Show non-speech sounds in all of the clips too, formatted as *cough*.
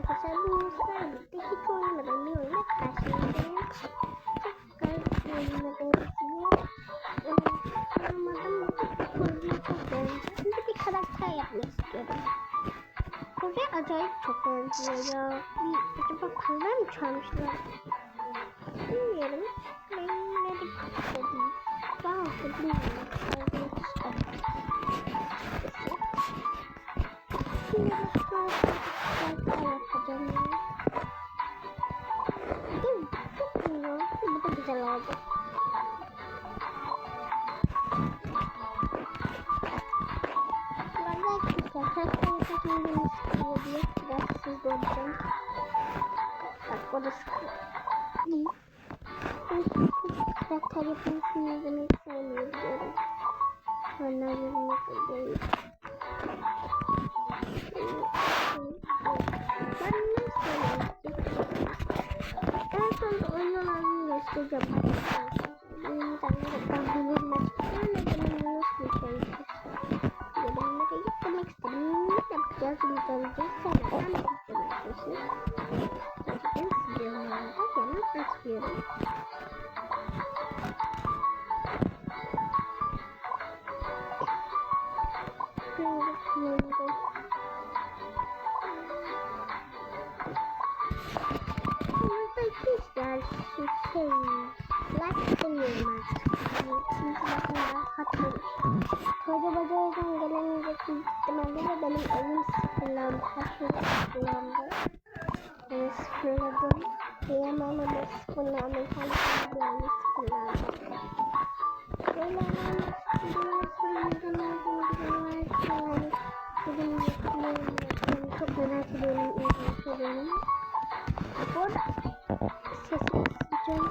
Arkadaşlar bu sizlerle birlikte hiç oynamadığım bir oyuna karşınızdayım. Çok garip bir oyuna benziyor. Anlamadım. Kozuyu çok beğendim. Şimdi bir karakter yapmak istiyorum. Kozuya acayip çok benziyor ya. Bir, acaba kozular mı çalmışlar? Bilmiyorum. Ben ne bir istedim. Bilmiyorum. Kozuyu istedim. Şimdi ben yapacağım. Değil mi? Bu da güzel oldu. Ben de arkadaşlar karakterin seçimlerini sıkıyor diye biraz siz olacağım. Bak o da sıkıyor. Karakter yapımını göstereceğim. Benim internetten bulunma çıkıyor. Benim nasıl bir şey Yorumlara yüklemek istedim. Ne yapacağız? Gerçekten siz yorumlarda hemen atıyorum. Şimdi Arkadaşlar şu şey like demiyorum artık. Rahatlamış. Koca baca oradan gelemeyecek ihtimalle de benim elim sıfırlandı. Her şey sıfırlandı. Ben sıfırladım. Diyemem ama sıfırlandı. Kendi yani sıfırlandı. Böyle hemen sıfırlandı. Yani benim yapımım yapımım çok merak ediyorum. İlginç ediyorum. Bu arada sesini kısacağım.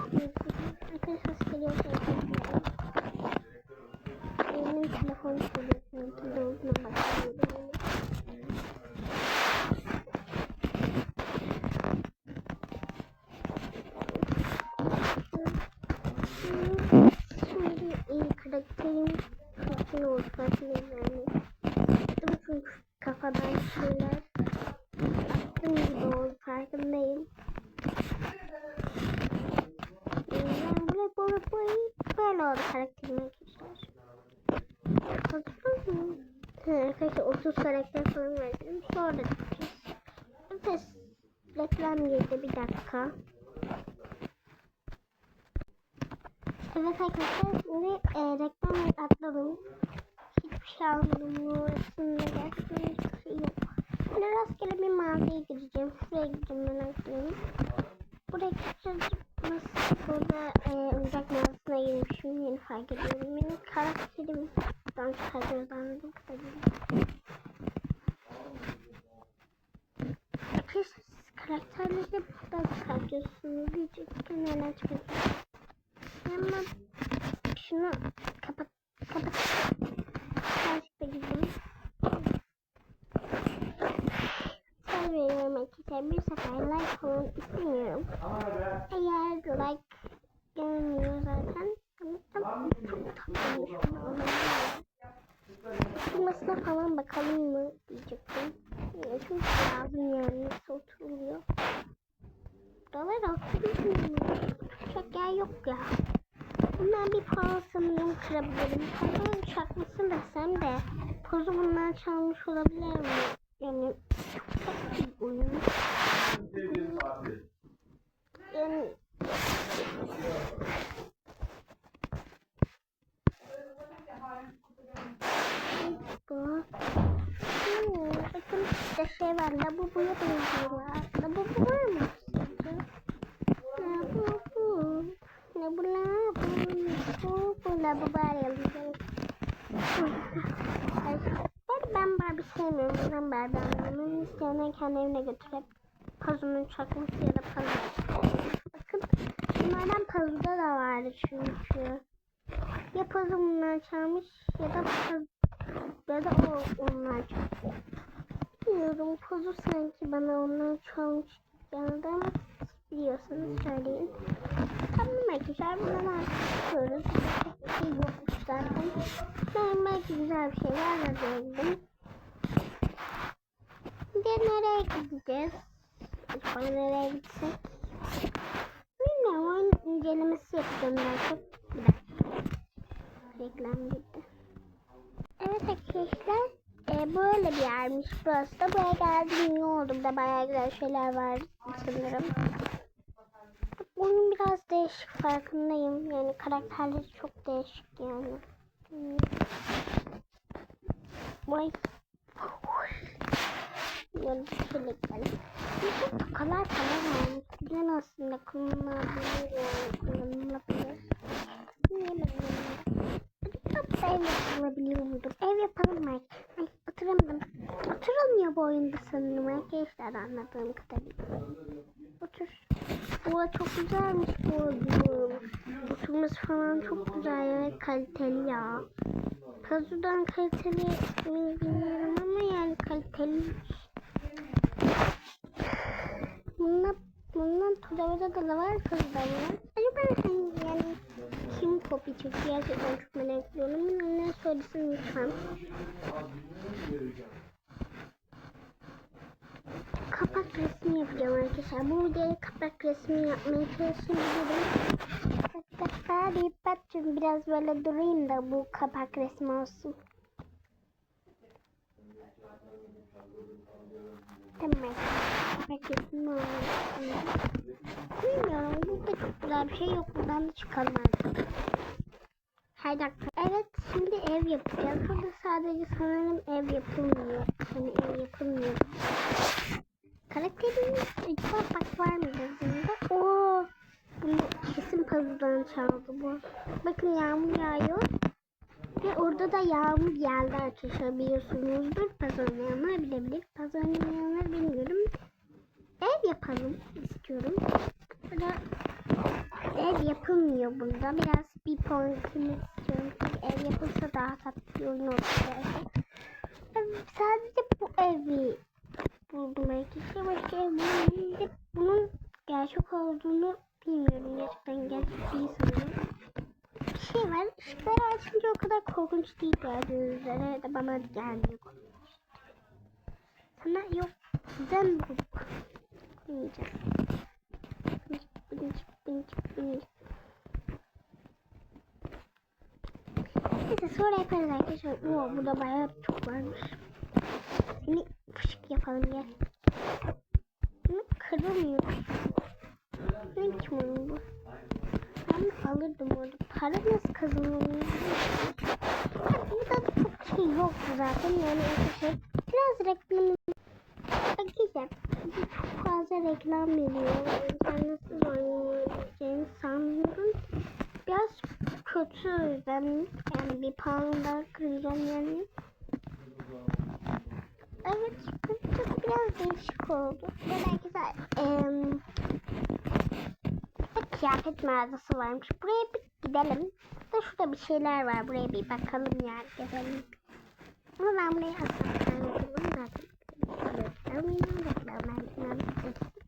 Arkadaşlar ses geliyorsa yapıyorum. Benim telefon söylüyor. Seninkinde olduğuna bakıyorum. Şimdi iyi karakterim çok iyi oldu. Farkındayım yani. Attım çünkü kafadan şeyler. Attım gibi oldu. Farkındayım. Yani böyle böyle böyle böyle oldu karakterim arkadaşlar. Hatırlıyor musun? He, Arkadaşlar 30 karakter falan verdim. Sonra gideceğiz. Nefes reklam girdi bir dakika. Evet arkadaşlar şimdi e, reklam atladım. Hiçbir şey almadım. Bu resimde gerçekten hiçbir şey yok. Şimdi rastgele bir mağazaya gireceğim. Şuraya gideceğim merak ediyorum. Buraya. Nasıl burada e, uzak mağazasına girmişim. Yeni fark ediyorum. Benim karakterim dans çıkarıyoruz anladım kadarıyla. Arkadaşlar siz karakterleri buradan çıkartıyorsunuz. Diyecektim neler çıkartıyorsunuz. Ama şunu kapat kapat. Birazcık da gideyim. Sen veriyorum arkadaşlar. Bir sefer like falan istemiyorum. Eğer like gelmiyor zaten. Tamam tamam. Çok tatlıymış bunu anlamıyorum. Oturmasına falan bakalım mı diyecektim. Ya Çünkü lazım yani oturmuyor mu? Çok yer yok ya. Bundan bir sanırım kırabilirim. Kazanın çakmasın desem de pozu bundan çalmış olabilir mi? Yani çok bir oyun. Yani bu. Hmm, işte şey var. Labubu'ya benziyorlar. Labubu var mı? Labubu. Labu labu. Bu bu labubu arayalım. Ben, ben Barbie sevmiyorum. Ben Barbie anlamıyorum. İsteyenler kendi evine götürüp Pazu'nun çakması ya da Pazu. Bakın bunlardan Pazu'da da vardı çünkü. Ya Pazu bunlar çalmış ya da Pazu ya da o onlar çalmış. Bilmiyorum Pazu sanki bana onlar çalmış geldi ama biliyorsanız söyleyin. Tamam arkadaşlar bundan artık. Bir şey yokmuş zaten. Ben belki güzel bir şeyler. Bir de nereye gideceğiz? Sonra nereye gitsek? Bilmiyorum oyun incelemesi yapacağım ben çok. Bir dakika. Reklam gitti. Evet arkadaşlar. Böyle bir yermiş burası da. Buraya geldim iyi oldu. Burada bayağı güzel şeyler var sanırım. Oyun biraz değişik farkındayım. Yani karakterleri çok değişik yani. Hmm. Vay. Şeyle geldim. Bir de tokalar falan varmış. Güzel aslında kullanılabilir yani kullanılabilir. Niye böyle? Acaba ev yapılabiliyor? Ev yapalım mı? Ay oturamadım. Oturulmuyor bu oyunda sanırım arkadaşlar anladığım kadarıyla. Otur. Bu çok güzelmiş bu oyun. Oturması falan çok güzel ya. Kaliteli ya. Kazu'dan kaliteli mi bilmiyorum ama yani kaliteli. Bundan, bundan Tuzava'da da var Kazu'da var. Acaba sen yani kim kopya çekiyor? Gerçekten çok merak ediyorum. Ne söylesin lütfen. kapak resmi yapacağım arkadaşlar. Bu videoya kapak resmi yapmaya çalışıyorum. Hatta bir biraz böyle durayım da bu kapak resmi olsun. Kapak resmi olsun. Bilmiyorum. Burada çok güzel bir şey yok. Buradan da çıkalım. Her dakika. Evet şimdi ev yapacağız. Burada sadece sanırım ev yapılmıyor. Yani ev yapılmıyor. Karakterimiz acaba bak var mı gözünde? Oo, bunu kesin puzzle'dan çaldı bu. Bakın yağmur yağıyor. Ve orada da yağmur geldi arkadaşlar biliyorsunuzdur. Puzzle oynayanlar bilebilir. Puzzle oynamayanlar bilmiyorum. Ev yapalım istiyorum. Burada ev yapılmıyor bunda. Biraz bir puantını istiyorum. Çünkü ev yapılsa daha tatlı bir oyun olur. Sadece bu evi buldum arkadaşlar. Başka ev bulamadım. Bunun gerçek olduğunu bilmiyorum. Gerçekten gerçek değil sanırım. Şey var. Işıkları açınca o kadar korkunç değil gördüğünüz üzere. De bana gelmiyor. Sana yok. Güzel bulduk. Koymayacağız. Bınç bınç bınç. Neyse sonra yaparız arkadaşlar. Oo, burada bayağı çok varmış. Seni fışık yapalım gel. Bunu kırılmıyor. Ne biçim bu? Ben alırdım orada. Para nasıl kazanılıyor? Burada da çok şey yok zaten. Yani arkadaşlar biraz reklam Arkadaşlar çok fazla reklam veriyor. İnternetsiz oynayabileceğini sanmıyorum. Biraz kötü o yani bir puan daha kıracağım yani. Evet, çok biraz değişik oldu. Ve güzel. Ee, bir kıyafet mağazası varmış. Buraya bir gidelim. Da şurada bir şeyler var. Buraya bir bakalım yani. Gezelim. Ama ben buraya. Reklam reklam reklam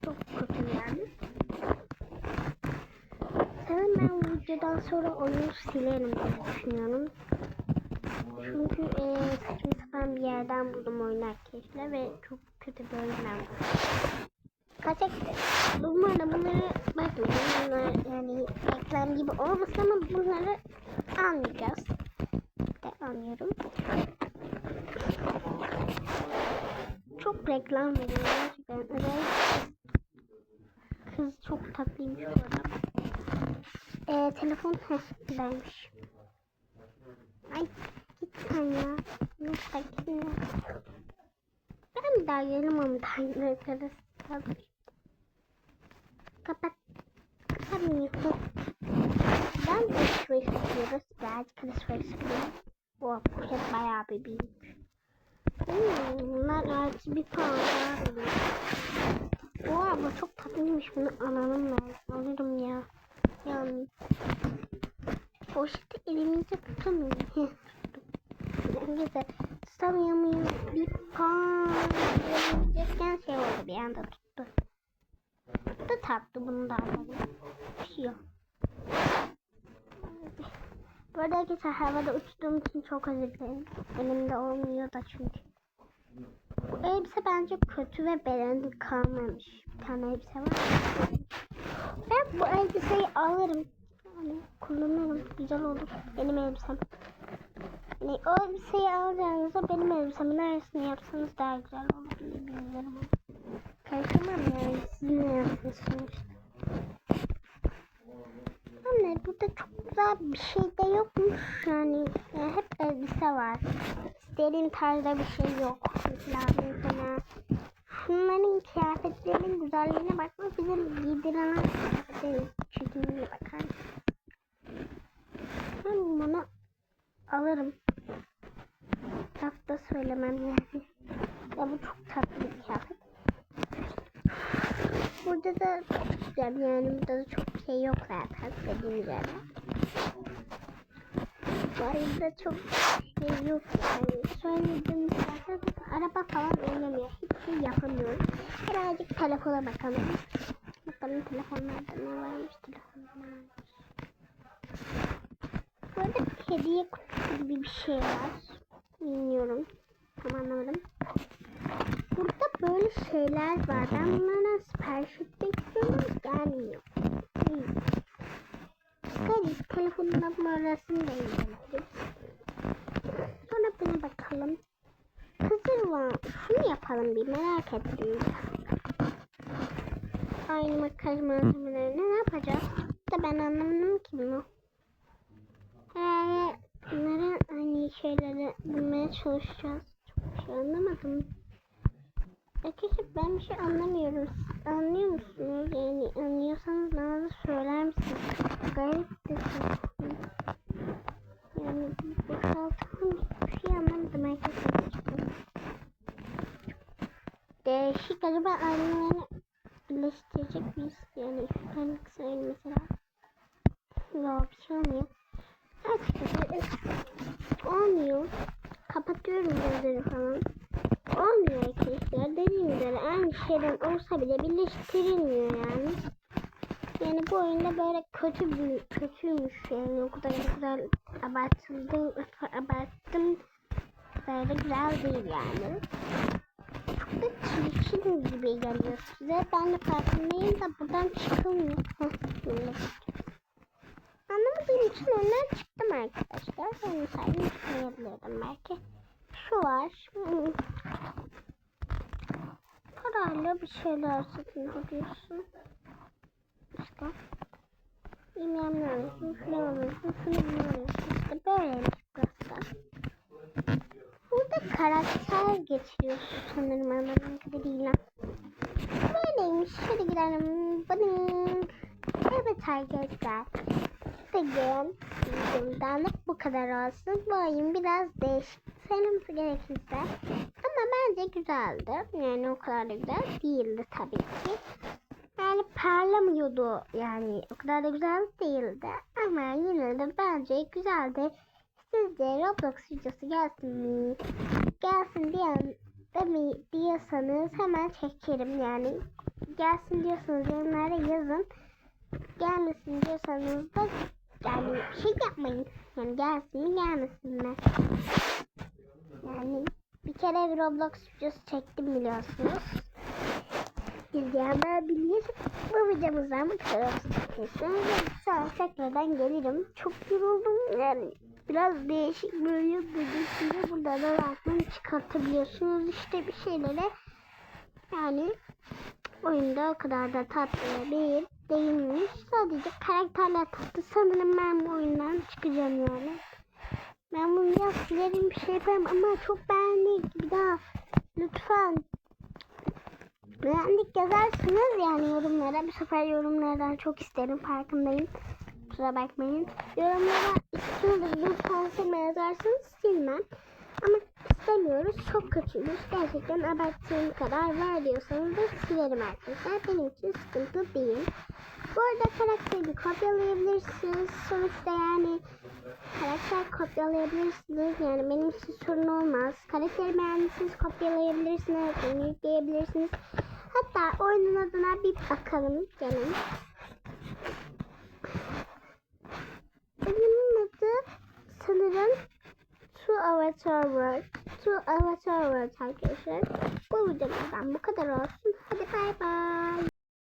çok kötü yani. Sanırım ben bu videodan sonra oyunu silerim diye düşünüyorum. Çünkü e, saçma sapan bir yerden buldum oyunu arkadaşlar ve çok kötü bir oyundan buldum. Kaçak umarım bunları bakın bunlar yani reklam gibi olmasın ama bunları almayacağız. De almıyorum. Çok reklam veriyor gerçekten. Evet. Kız çok tatlıymış bu arada. Ee, telefon heh buradaymış. Ay git sen ya. Ne sakin Ben bir daha gelim ama daha arkadaşlar. Kapat. Kapanmıyor. Ben de alışveriş yapıyoruz. Birazcık alışveriş yapıyoruz. Bu poşet bayağı bir büyük. Hmm, bunlar artı bir puan daha veriyor. Oha bu çok tatlıymış. Bunu alalım lazım. Alırım ya. Yani poşeti elimizde *laughs* tutamıyorum. Neyse tutamıyorum. Bir puan verilecekken şey oldu bir anda tuttu. Bu da tatlı bunu da alalım. Pişiyor. Bu arada arkadaşlar uçtuğum için çok özür dilerim. Elimde olmuyor da çünkü. Bu elbise bence kötü ve beğendim kalmamış. Bir tane elbise var. Ben bu elbiseyi alırım. Yani kullanırım. Güzel olur. Benim elbisem. Yani o elbiseyi alacağınızda benim elbisemin arasını yapsanız daha güzel olur diye biliyorum. Karışamam yani sizinle yaptınız sonuçta. Anne burada çok güzel bir şey de yokmuş yani. yani hep elbise var. İstediğim tarzda bir şey yok. Mesela mesela şunların kıyafetlerinin güzelliğine bakma bizim giydiren kıyafetlerin çirkinliğine bakar. Ben bunu alırım. Hafta söylemem yani. Ya bu çok tatlı bir kıyafet. Burada da güzel yani burada da çok şey yok zaten dediğim üzere. Burada çok şey yok yani. Söyledim zaten araba falan oynamıyor. Hiçbir şey yapamıyorum. Birazcık telefona bakalım. Bakalım telefonlarda ne varmış telefonlarda. Burada hediye kutusu gibi bir şey var. Bilmiyorum. Tam anlamadım. Böyle şeyler var. Ben bunlardan sipariş etmek istiyorum. Gelmiyor. Hadi telefonuna numarasını da yazabiliriz. Sonra buna bakalım. Hazır var. Şunu yapalım bir merak ettim. Aynı makyaj malzemelerini ne yapacağız? Da ben anlamadım ki bunu. Ee, bunları aynı şeyleri bulmaya çalışacağız. Çok şey anlamadım. Arkadaşlar ben bir şey anlamıyorum. Anlıyor musunuz? Yani anlıyorsanız bana da söyler misiniz? Garip de çok. Yani boşaltalım hiçbir şey anlamadım arkadaşlar. Değişik acaba aynılarını birleştirecek miyiz? Yani şuradan kısayım mesela. Yok bir şey olmuyor. Açıkçası olmuyor. Kapatıyorum gözleri falan olmuyor üzere aynı şeyden olsa bile birleştirilmiyor yani. Yani bu oyunda böyle kötü bir kötüymüş yani o kadar güzel abartıldı abarttım kadar da güzel değil yani. Çok da çirkin gibi geliyor size. Ben de farkındayım da buradan çıkılmıyor. Anlamadığım için önden çıktım arkadaşlar. Yani saydım çıkmayabilirdim belki. Şu var. Parayla bir şeyler satın alıyorsun. İşte. Bilmem ne alıyorsun. Şunu alıyorsun. Şunu alıyorsun. İşte böyleymiş burası. Burada karakter geçiriyorsun sanırım anladığım kadarıyla. Böyleymiş. Hadi gidelim. Bana. Evet arkadaşlar. Bugün videomdan bu kadar olsun. Bu oyun biraz söylemesi gerekirse. Ama bence güzeldi. Yani o kadar da güzel değildi tabii ki. Yani parlamıyordu yani o kadar da güzel değildi. Ama yine de bence güzeldi. Sizce Roblox videosu gelsin mi? Gelsin diyen demi diyorsanız hemen çekerim yani. Gelsin diyorsanız yorumlara yazın. Gelmesin diyorsanız da yani şey yapmayın. Yani gelsin mi gelmesin mi? Yani bir kere bir Roblox videosu çektim biliyorsunuz. İzleyenler bilir. Bu videomuzdan bu kadar olsun. Sonra tekrardan gelirim. Çok yoruldum yani. Biraz değişik böyle dediğimde burada da rahatlıkla çıkartabiliyorsunuz işte bir şeylere. Yani oyunda o kadar da tatlı bir değilmiş. Sadece karakterler tatlı. Sanırım ben bu oyundan çıkacağım yani. Ben bunu biraz silerim bir şey yaparım ama çok beğendik. Bir daha lütfen beğendik yazarsınız yani yorumlara. Bu sefer yorumlardan çok isterim farkındayım. Kusura bakmayın. Yorumlara istiyorsanız lütfen silme yazarsınız silmem. Ama istemiyoruz. Çok kötüymüş. Gerçekten abarttığım kadar var diyorsanız da silerim arkadaşlar. Benim için sıkıntı değil. Bu arada karakteri kopyalayabilirsiniz. Sonuçta yani karakter kopyalayabilirsiniz. Yani benim için sorun olmaz. Karakteri beğendiyseniz kopyalayabilirsiniz. Yani yükleyebilirsiniz. Hatta oyunun adına bir bakalım. Gelin. Oyunun adı sanırım Two Avatar World. Two Avatar World arkadaşlar. Bu videodan bu kadar olsun. Hadi bay bay.